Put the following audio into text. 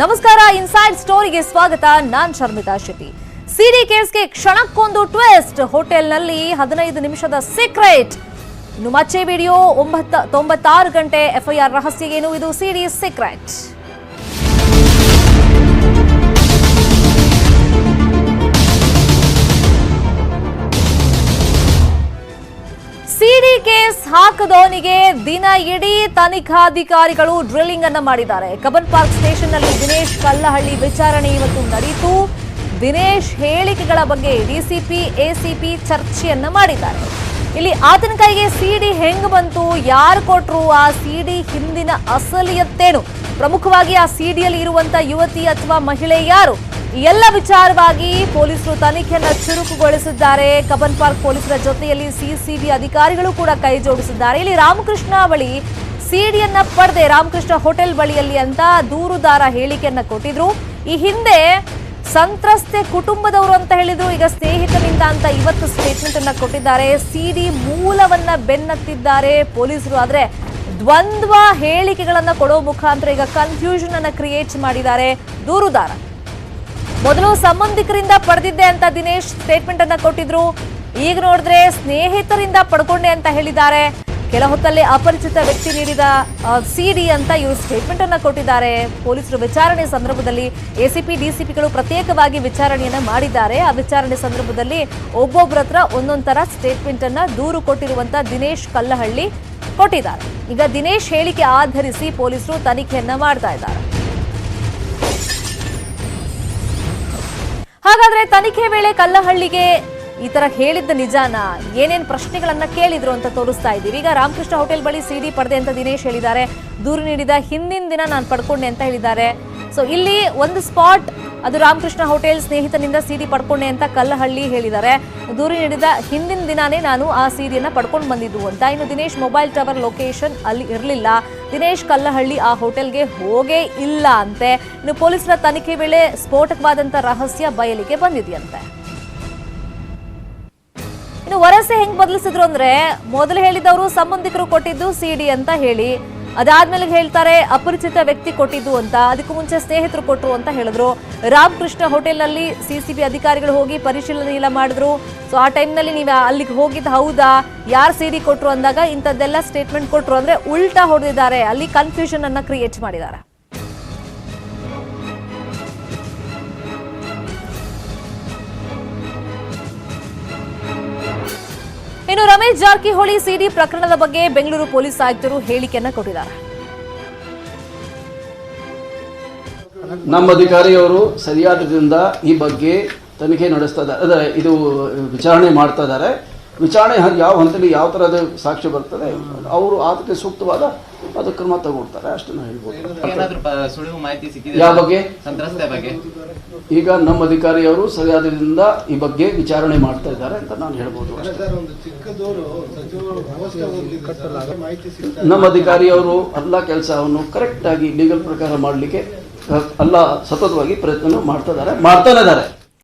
ನಮಸ್ಕಾರ ಇನ್ಸೈಡ್ ಸ್ಟೋರಿಗೆ ಸ್ವಾಗತ. ನಾನ್ ಶರ್ಮಿತಾ ಶೆಟ್ಟಿ. ಸಿಡಿ ಕೇಸ್ಗೆ ಕ್ಷಣಕ್ಕೊಂದು ಟ್ವಿಸ್ಟ್ ಹೋಟೆಲ್ನಲ್ಲಿ ಹದಿನೈದು ನಿಮಿಷದ ಸೀಕ್ರೆಟ್ ಇನ್ನು ಮಚ್ಚೆ ವಿಡಿಯೋ, ಒಂಬತ್ತ, ತೊಂಬತ್ತಾರು ಗಂಟೆ ಎಫ್ಐಆರ್ ರಹಸ್ಯ ಏನು? ಇದು ಸಿಡಿ ಸೀಕ್ರೆಟ್ ಹಾಕದವನಿಗೆ ದಿನ ಇಡೀ ತನಿಖಾಧಿಕಾರಿಗಳು ಡ್ರಿಲ್ಲಿಂಗ್ ಅನ್ನ ಮಾಡಿದ್ದಾರೆ. ಕಬನ್ ಪಾರ್ಕ್ ಸ್ಟೇಷನ್ನಲ್ಲಿ ದಿನೇಶ್ ಕಲ್ಲಹಳ್ಳಿ ವಿಚಾರಣೆ ಇವತ್ತು ನಡೆಯಿತು ದಿನೇಶ್ ಹೇಳಿಕೆಗಳ ಬಗ್ಗೆ ಡಿಸಿಪಿ, ಎಸಿಪಿ ಚರ್ಚೆಯನ್ನ ಮಾಡಿದ್ದಾರೆ. ಇಲ್ಲಿ ಆತನ ಕೈಗೆ ಸಿಡಿ ಹೆಂಗ್ ಬಂತು, ಯಾರು ಕೊಟ್ರು ಆ ಸಿಡಿ ಹಿಂದಿನ ಅಸಲಿಯತ್ತೇನು? ಪ್ರಮುಖವಾಗಿ ಆ ಸಿಡಿಯಲ್ಲಿ ಇರುವಂತ ಯುವತಿ ಅಥವಾ ಮಹಿಳೆ ಯಾರು? ಎಲ್ಲ ವಿಚಾರವಾಗಿ ಪೊಲೀಸರು ತನಿಖೆಯನ್ನು ಚುರುಕುಗೊಳಿಸಿದ್ದಾರೆ. ಕಬನ್ ಪಾರ್ಕ್ ಪೊಲೀಸರ ಜೊತೆಯಲ್ಲಿ ಸಿಸಿಬಿ ಅಧಿಕಾರಿಗಳು ಕೂಡ ಕೈ ಜೋಡಿಸಿದ್ದಾರೆ. ಇಲ್ಲಿ ರಾಮಕೃಷ್ಣ ಬಳಿ ಸಿಡಿಯನ್ನ ಪಡೆದೆ, ರಾಮಕೃಷ್ಣ ಹೋಟೆಲ್ ಬಳಿಯಲ್ಲಿ ಅಂತ ದೂರುದಾರ ಹೇಳಿಕೆಯನ್ನ ಕೊಟ್ಟಿದ್ರು. ಈ ಹಿಂದೆ ಸಂತ್ರಸ್ತೆ ಕುಟುಂಬದವರು ಅಂತ ಹೇಳಿದ್ರು. ಈಗ ಸ್ನೇಹಿತನಿಂದ ಅಂತ ಇವತ್ತು ಸ್ಟೇಟ್ಮೆಂಟ್ ಅನ್ನ ಕೊಟ್ಟಿದ್ದಾರೆ. ಸಿಡಿ ಮೂಲವನ್ನ ಬೆನ್ನತ್ತಿದ್ದಾರೆ ಪೊಲೀಸರು. ಆದ್ರೆ ದ್ವಂದ್ವ ಹೇಳಿಕೆಗಳನ್ನ ಕೊಡೋ ಮುಖಾಂತರ ಈಗ ಕನ್ಫ್ಯೂಷನ್ ಅನ್ನ ಕ್ರಿಯೇಟ್ ಮಾಡಿದ್ದಾರೆ ದೂರುದಾರ. ಮೊದಲು ಸಂಬಂಧಿಕರಿಂದ ಪಡೆದಿದ್ದೆ ಅಂತ ದಿನೇಶ್ ಸ್ಟೇಟ್ಮೆಂಟ್ ಅನ್ನ ಕೊಟ್ಟಿದ್ರು. ಈಗ ನೋಡಿದ್ರೆ ಸ್ನೇಹಿತರಿಂದ ಪಡ್ಕೊಂಡೆ ಅಂತ ಹೇಳಿದ್ದಾರೆ. ಕೆಲ ಹೊತ್ತಲ್ಲಿ ಅಪರಿಚಿತ ವ್ಯಕ್ತಿ ನೀಡಿದ ಸಿಡಿ ಅಂತ ಇವರು ಸ್ಟೇಟ್ಮೆಂಟ್ ಅನ್ನ ಕೊಟ್ಟಿದ್ದಾರೆ. ಪೊಲೀಸರು ವಿಚಾರಣೆ ಸಂದರ್ಭದಲ್ಲಿ ಎಸಿಪಿ ಡಿಸಿಪಿಗಳು ಪ್ರತ್ಯೇಕವಾಗಿ ವಿಚಾರಣೆಯನ್ನ ಮಾಡಿದ್ದಾರೆ. ಆ ವಿಚಾರಣೆ ಸಂದರ್ಭದಲ್ಲಿ ಒಬ್ಬೊಬ್ಬರ ಹತ್ರ ಒಂದೊಂದರ ಸ್ಟೇಟ್ಮೆಂಟ್ ಅನ್ನ ದೂರು ಕೊಟ್ಟಿರುವಂತ ದಿನೇಶ್ ಕಲ್ಲಹಳ್ಳಿ ಕೊಟ್ಟಿದ್ದಾರೆ. ಈಗ ದಿನೇಶ್ ಹೇಳಿಕೆ ಆಧರಿಸಿ ಪೊಲೀಸರು ತನಿಖೆಯನ್ನ ಮಾಡ್ತಾ ಇದ್ದಾರೆ. ಹಾಗಾದ್ರೆ ತನಿಖೆ ವೇಳೆ ಕಲ್ಲಹಳ್ಳಿಗೆ ಈ ತರ ಹೇಳಿದ್ದ ನಿಜಾನ ಏನೇನ್ ಪ್ರಶ್ನೆಗಳನ್ನ ಕೇಳಿದ್ರು ಅಂತ ತೋರಿಸ್ತಾ ಇದ್ದೀವಿ ಈಗ ರಾಮಕೃಷ್ಣ ಹೋಟೆಲ್ ಬಳಿ ಸಿಡಿ ಪಡೆದೆ ಅಂತ ದಿನೇಶ್ ಹೇಳಿದ್ದಾರೆ. ದೂರು ನೀಡಿದ ಹಿಂದಿನ ದಿನ ನಾನು ಪಡ್ಕೊಂಡೆ ಅಂತ ಹೇಳಿದ್ದಾರೆ. ಸೊ ಇಲ್ಲಿ ಒಂದು ಸ್ಪಾಟ್ ಅದು ರಾಮಕೃಷ್ಣ ಹೋಟೆಲ್ ಸ್ನೇಹಿತನಿಂದ ಸಿಡಿ ಪಡ್ಕೊಂಡೆ ಅಂತ ಕಲ್ಲಹಳ್ಳಿ ಹೇಳಿದ್ದಾರೆ. ದೂರು ನೀಡಿದ ಹಿಂದಿನ ದಿನಾನೇ ನಾನು ಆ ಸಿಡಿಯನ್ನ ಪಡ್ಕೊಂಡು ಬಂದಿದ್ದು ಅಂತ. ಇನ್ನು ದಿನೇಶ್ ಮೊಬೈಲ್ ಟವರ್ ಲೊಕೇಶನ್ ಅಲ್ಲಿ ಇರಲಿಲ್ಲ. ದಿನೇಶ್ ಕಲ್ಲಹಳ್ಳಿ ಆ ಹೋಟೆಲ್ಗೆ ಹೋಗೇ ಇಲ್ಲ ಅಂತೆ. ಇನ್ನು ಪೊಲೀಸರ ತನಿಖೆ ವೇಳೆ ಸ್ಫೋಟಕವಾದಂತ ರಹಸ್ಯ ಬಯಲಿಗೆ ಬಂದಿದೆಯಂತೆ. ಇನ್ನು ವರಸೆ ಹೆಂಗ್ ಬದಲಿಸಿದ್ರು ಅಂದ್ರೆ ಮೊದಲು ಹೇಳಿದವರು ಸಂಬಂಧಿಕರು ಕೊಟ್ಟಿದ್ದು ಸಿಡಿ ಅಂತ ಹೇಳಿ. ಅದಾದ್ಮೇಲೆ ಹೇಳ್ತಾರೆ, ಅಪರಿಚಿತ ವ್ಯಕ್ತಿ ಕೊಟ್ಟಿದ್ದು ಅಂತ, ಅದಕ್ಕೂ ಮುಂಚೆ ಸ್ನೇಹಿತರು ಕೊಟ್ಟರು ಅಂತ ಹೇಳಿದ್ರು. ರಾಮಕೃಷ್ಣ ಹೋಟೆಲ್ನಲ್ಲಿ ಸಿಸಿಬಿ ಅಧಿಕಾರಿಗಳು ಹೋಗಿ ಪರಿಶೀಲನೆ ಎಲ್ಲ ಮಾಡಿದ್ರು. ಸೊ ಆ ಟೈಮ್ನಲ್ಲಿ ನೀವು ಅಲ್ಲಿಗೆ ಹೋಗಿದ್ದು ಹೌದಾ? ಯಾರು ಸಿಡಿ ಕೊಟ್ಟರು ಅಂದಾಗ ಇಂಥದ್ದೆಲ್ಲ ಸ್ಟೇಟ್ಮೆಂಟ್ ಕೊಟ್ಟರು ಅಂದ್ರೆ ಉಲ್ಟಾ ಹೊಡೆದಿದ್ದಾರೆ. ಅಲ್ಲಿ ಕನ್ಫ್ಯೂಷನ್ ಅನ್ನ ಕ್ರಿಯೇಟ್ ಮಾಡಿದ್ದಾರೆ. ಇನ್ನು ರಮೇಶ್ ಜಾರಕಿಹೊಳಿ ಸಿಡಿ ಪ್ರಕರಣದ ಬಗ್ಗೆ ಬೆಂಗಳೂರು ಪೊಲೀಸ್ ಆಯುಕ್ತರು ಹೇಳಿಕೆಯನ್ನ ಕೊಟ್ಟಿದ್ದಾರೆ. ನಮ್ಮ ಅಧಿಕಾರಿಯವರು ಸರಿಯಾದ್ರಿಂದ ಈ ಬಗ್ಗೆ ತನಿಖೆ ನಡೆಸ್ತಾ ಇದ್ದಾರೆ. ಅಂದರೆ ಇದು ವಿಚಾರಣೆ ಮಾಡ್ತಾ ಇದ್ದಾರೆ. ವಿಚಾರಣೆ ಯಾವ ಹಂತದಲ್ಲಿ ಯಾವ ಥರದ ಸಾಕ್ಷ್ಯ ಬರ್ತದೆ ಅವರು ಅದಕ್ಕೆ ಸೂಕ್ತವಾದ ಅದು ಕ್ರಮ ತಗೊಳ್ತಾರೆ ಅಷ್ಟನ್ನು ಹೇಳ್ಬೋದು. ಯಾವ ಬಗ್ಗೆ? ಈಗ ನಮ್ಮ ಅಧಿಕಾರಿಯವರು ಸರಿಯಾದ್ರಿಂದ ಈ ಬಗ್ಗೆ ವಿಚಾರಣೆ ಮಾಡ್ತಾ ಇದ್ದಾರೆ ಅಂತ ನಾನು ಹೇಳ್ಬೋದು ಅಷ್ಟೇ. ಸರ್ ಒಂದು ಚಿಕ್ಕದೂರು ಸಚಿವರು ವ್ಯವಸ್ಥೆ ಹೊಂದಿದೆ ಮಾಹಿತಿ ಸಿಗ್ತಾ ನಮ್ಮ ಅಧಿಕಾರಿಯವರು ಎಲ್ಲ ಕೆಲಸವನ್ನು ಕರೆಕ್ಟಾಗಿ ಲೀಗಲ್ ಪ್ರಕಾರ ಮಾಡಲಿಕ್ಕೆ ಎಲ್ಲ ಸತತವಾಗಿ ಪ್ರಯತ್ನ ಮಾಡ್ತಾ ಇದ್ದಾರೆ ಮಾಡ್ತಾನೆ ಇದ್ದಾರೆ.